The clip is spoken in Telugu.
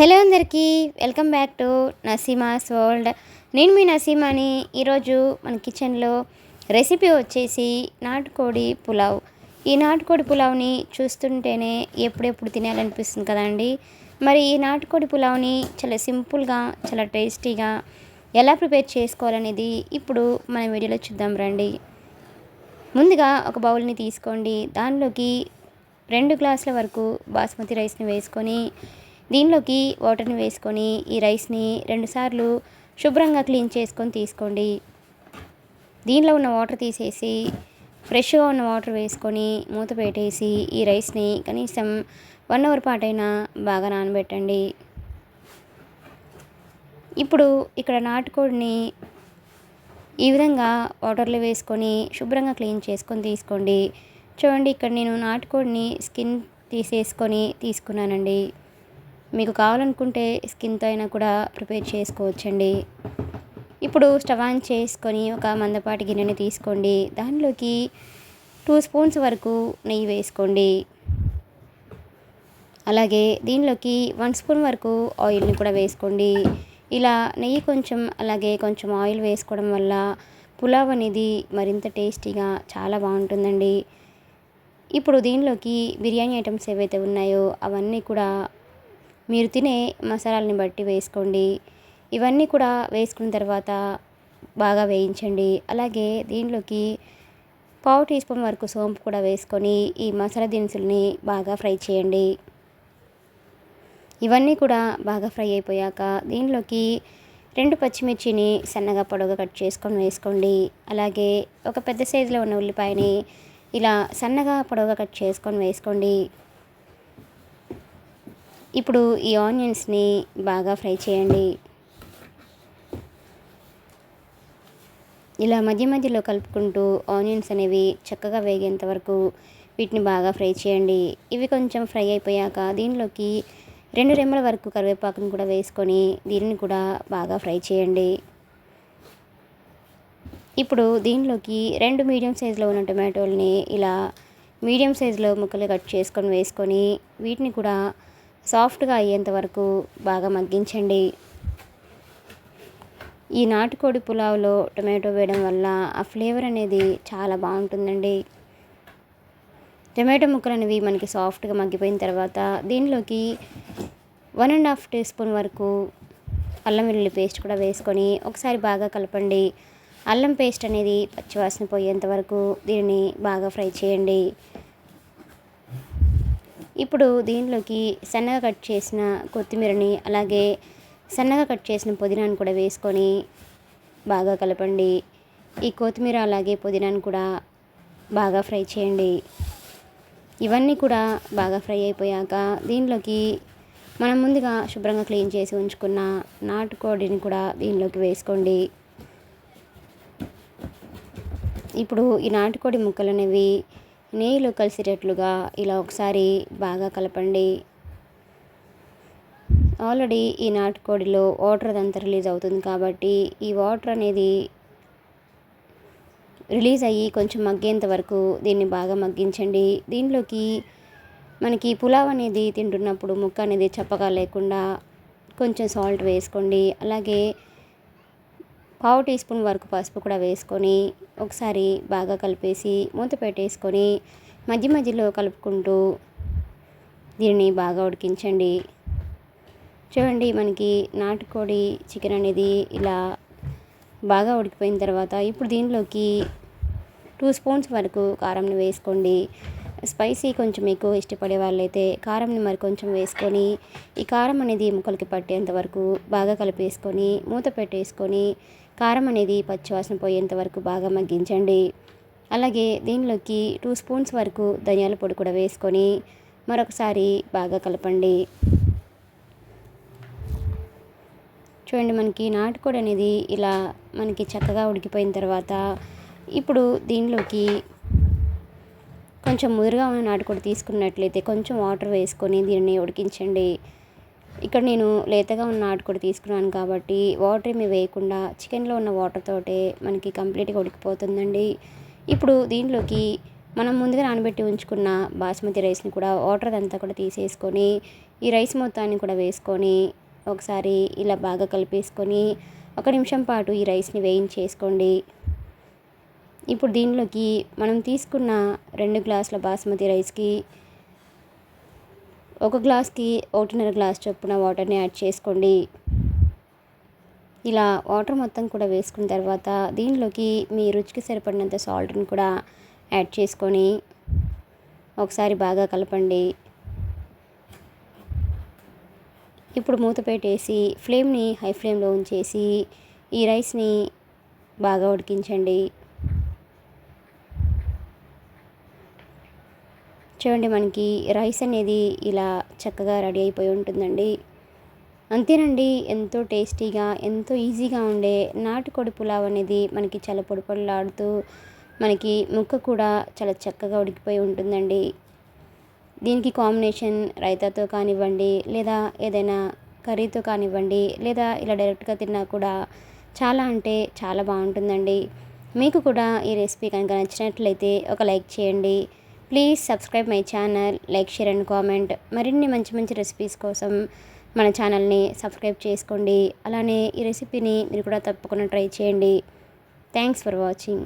హలో అందరికీ welcome back to Naseema's world. నేను మీ నసీమాని. ఈరోజు మన కిచెన్లో రెసిపీ వచ్చేసి నాటుకోడి పులావ్. ఈ నాటుకోడి పులావ్ని చూస్తుంటేనే ఎప్పుడెప్పుడు తినాలనిపిస్తుంది కదండి? మరి ఈ నాటుకోడి పులావ్ని చాలా సింపుల్గా చాలా టేస్టీగా ఎలా ప్రిపేర్ చేసుకోవాలనేది ఇప్పుడు మన వీడియోలో చూద్దాం రండి. ముందుగా ఒక బౌల్ని తీసుకోండి. దానిలోకి రెండు గ్లాసుల వరకు బాస్మతి రైస్ని వేసుకొని దీనిలోకి వాటర్ని వేసుకొని ఈ రైస్ని రెండుసార్లు శుభ్రంగా క్లీన్ చేసుకొని తీసుకోండి. దీనిలో ఉన్న వాటర్ తీసేసి ఫ్రెష్గా ఉన్న వాటర్ వేసుకొని మూత పెట్టేసి ఈ రైస్ని కనీసం వన్ అవర్ పాటైనా బాగా నానబెట్టండి. ఇప్పుడు ఇక్కడ నాటుకోడిని ఈ విధంగా వాటర్లో వేసుకొని శుభ్రంగా క్లీన్ చేసుకొని తీసుకోండి. చూడండి ఇక్కడ నేను నాటుకోడిని స్కిన్ తీసేసుకొని తీసుకున్నానండి. మీకు కావాలనుకుంటే స్కిన్తో అయినా కూడా ప్రిపేర్ చేసుకోవచ్చండి. ఇప్పుడు స్టవ్ ఆన్ చేసుకొని ఒక మందపాటి గిన్నెని తీసుకోండి. దానిలోకి టూ స్పూన్స్ వరకు నెయ్యి వేసుకోండి. అలాగే దీనిలోకి వన్ స్పూన్ వరకు ఆయిల్ని కూడా వేసుకోండి. ఇలా నెయ్యి కొంచెం అలాగే కొంచెం ఆయిల్ వేసుకోవడం వల్ల పులావ్ అనేది మరింత టేస్టీగా చాలా బాగుంటుందండి. ఇప్పుడు దీనిలోకి బిర్యానీ ఐటమ్స్ ఏవైతే ఉన్నాయో అవన్నీ కూడా మీరు తినే మసాలాలని బట్టి వేసుకోండి. ఇవన్నీ కూడా వేసుకున్న తర్వాత బాగా వేయించండి. అలాగే దీనిలోకి పావు టీ స్పూన్ వరకు సోంపు కూడా వేసుకొని ఈ మసాలా దినుసుల్ని బాగా ఫ్రై చేయండి. ఇవన్నీ కూడా బాగా ఫ్రై అయిపోయాక దీనిలోకి రెండు పచ్చిమిర్చిని సన్నగా పొడవుగా కట్ చేసుకొని వేసుకోండి. అలాగే ఒక పెద్ద సైజులో ఉన్న ఉల్లిపాయని ఇలా సన్నగా పొడవుగా కట్ చేసుకొని వేసుకోండి. ఇప్పుడు ఈ ఆనియన్స్ని బాగా ఫ్రై చేయండి. ఇలా మధ్య మధ్యలో కలుపుకుంటూ ఆనియన్స్ అనేవి చక్కగా వేగేంత వరకు వీటిని బాగా ఫ్రై చేయండి. ఇవి కొంచెం ఫ్రై అయిపోయాక దీనిలోకి రెండు రెమ్మల వరకు కరివేపాకును కూడా వేసుకొని దీనిని కూడా బాగా ఫ్రై చేయండి. ఇప్పుడు దీనిలోకి రెండు మీడియం సైజులో ఉన్న టొమాటోల్ని ఇలా మీడియం సైజులో ముక్కలు కట్ చేసుకొని వేసుకొని వీటిని కూడా సాఫ్ట్గా అయ్యేంత వరకు బాగా మగ్గించండి. ఈ నాటుకోడి పులావ్లో టొమాటో వేయడం వల్ల ఆ ఫ్లేవర్ అనేది చాలా బాగుంటుందండి. టొమాటో ముక్కలు అనేవి మనకి సాఫ్ట్గా మగ్గిపోయిన తర్వాత దీనిలోకి one and half teaspoon వరకు అల్లం వెల్లుల్లి పేస్ట్ కూడా వేసుకొని ఒకసారి బాగా కలపండి. అల్లం పేస్ట్ అనేది పచ్చివాసన పోయేంత వరకు దీనిని బాగా ఫ్రై చేయండి. ఇప్పుడు దీనిలోకి సన్నగా కట్ చేసిన కొత్తిమీరని అలాగే సన్నగా కట్ చేసిన పుదీనాను కూడా వేసుకొని బాగా కలపండి. ఈ కొత్తిమీర అలాగే పుదీనాను కూడా బాగా ఫ్రై చేయండి. ఇవన్నీ కూడా బాగా ఫ్రై అయిపోయాక దీనిలోకి మనం ముందుగా శుభ్రంగా క్లీన్ చేసి ఉంచుకున్న నాటుకోడిని కూడా దీనిలోకి వేసుకోండి. ఇప్పుడు ఈ నాటుకోడి ముక్కలు అనేవి నెయ్యిలో కలిసేటట్లుగా ఇలా ఒకసారి బాగా కలపండి. ఆల్రెడీ ఈ నాటుకోడిలో వాటర్ అదంతా రిలీజ్ అవుతుంది కాబట్టి ఈ వాటర్ అనేది రిలీజ్ అయ్యి కొంచెం మగ్గేంత వరకు దీన్ని బాగా మగ్గించండి. దీనిలోకి మనకి పులావ్ అనేది తింటున్నప్పుడు ముక్క అనేది చప్పగా లేకుండా కొంచెం సాల్ట్ వేసుకోండి. అలాగే పావు టీ స్పూన్ వరకు పసుపు కూడా వేసుకొని ఒకసారి బాగా కలిపేసి మూత పెట్టేసుకొని మధ్య మధ్యలో కలుపుకుంటూ దీనిని బాగా ఉడికించండి. చూడండి మనకి నాటుకోడి చికెన్ అనేది ఇలా బాగా ఉడికిపోయిన తర్వాత ఇప్పుడు దీనిలోకి టూ స్పూన్స్ వరకు కారంని వేసుకోండి. స్పైసీ కొంచెం ఎక్కువ ఇష్టపడే వాళ్ళైతే కారంని మరి కొంచెం వేసుకొని ఈ కారం అనేది ముక్కలకి పట్టేంత వరకు బాగా కలిపేసుకొని మూత పెట్టేసుకొని కారం అనేది పచ్చివాసన పోయేంత వరకు బాగా మగ్గించండి. అలాగే దీనిలోకి టూ స్పూన్స్ వరకు ధనియాల పొడి కూడా వేసుకొని మరొకసారి బాగా కలపండి. చూడండి మనకి నాటుకోడి అనేది ఇలా మనకి చక్కగా ఉడికిపోయిన తర్వాత ఇప్పుడు దీనిలోకి కొంచెం ముదురుగా ఉన్న నాటుకోడి తీసుకున్నట్లయితే కొంచెం వాటర్ వేసుకొని దీన్ని ఉడికించండి. ఇక్కడ నేను లేతగా ఉన్న నాటుకోడి తీసుకున్నాను కాబట్టి వాటర్ ఏమి వేయకుండా చికెన్లో ఉన్న వాటర్ తోటే మనకి కంప్లీట్గా ఉడికిపోతుందండి. ఇప్పుడు దీంట్లోకి మనం ముందుగా నానబెట్టి ఉంచుకున్న బాస్మతి రైస్ని కూడా వాటర్ అంతా కూడా తీసేసుకొని ఈ రైస్ మొత్తాన్ని కూడా వేసుకొని ఒకసారి ఇలా బాగా కలిపేసుకొని ఒక నిమిషం పాటు ఈ రైస్ని వేయించేసుకోండి. ఇప్పుడు దీనిలోకి మనం తీసుకున్న రెండు గ్లాసుల బాస్మతి రైస్కి ఒక గ్లాస్కి ఒకటిన్నర గ్లాస్ చొప్పున వాటర్ని యాడ్ చేసుకోండి. ఇలా వాటర్ మొత్తం కూడా వేసుకున్న తర్వాత దీనిలోకి మీ రుచికి సరిపడినంత సాల్ట్ని కూడా యాడ్ చేసుకొని ఒకసారి బాగా కలపండి. ఇప్పుడు మూత పెట్టేసి ఫ్లేమ్ని హై ఫ్లేమ్లో ఉంచేసి ఈ రైస్ని బాగా ఉడికించండి. చూడండి మనకి రైస్ అనేది ఇలా చక్కగా రెడీ అయిపోయి ఉంటుందండి. అంతేనండి ఎంతో టేస్టీగా ఎంతో ఈజీగా ఉండే నాటుకోడి పులావ్ అనేది మనకి చాలా పొడిపొడిలాడుతూ మనకి ముక్క కూడా చాలా చక్కగా ఉడికిపోయి ఉంటుందండి. దీనికి కాంబినేషన్ రైతాతో కానివ్వండి లేదా ఏదైనా కర్రీతో కానివ్వండి లేదా ఇలా డైరెక్ట్గా తిన్నా కూడా చాలా అంటే చాలా బాగుంటుందండి. మీకు కూడా ఈ రెసిపీ కనుక నచ్చినట్లయితే ఒక లైక్ చేయండి. Please subscribe my channel like share and comment మరిన్ని మంచి మంచి రెసిపీస్ కోసం మన ఛానల్ని సబ్స్క్రైబ్ చేసుకోండి. అలానే ఈ రెసిపీని మీరు కూడా తప్పకుండా ట్రై చేయండి. Thanks for watching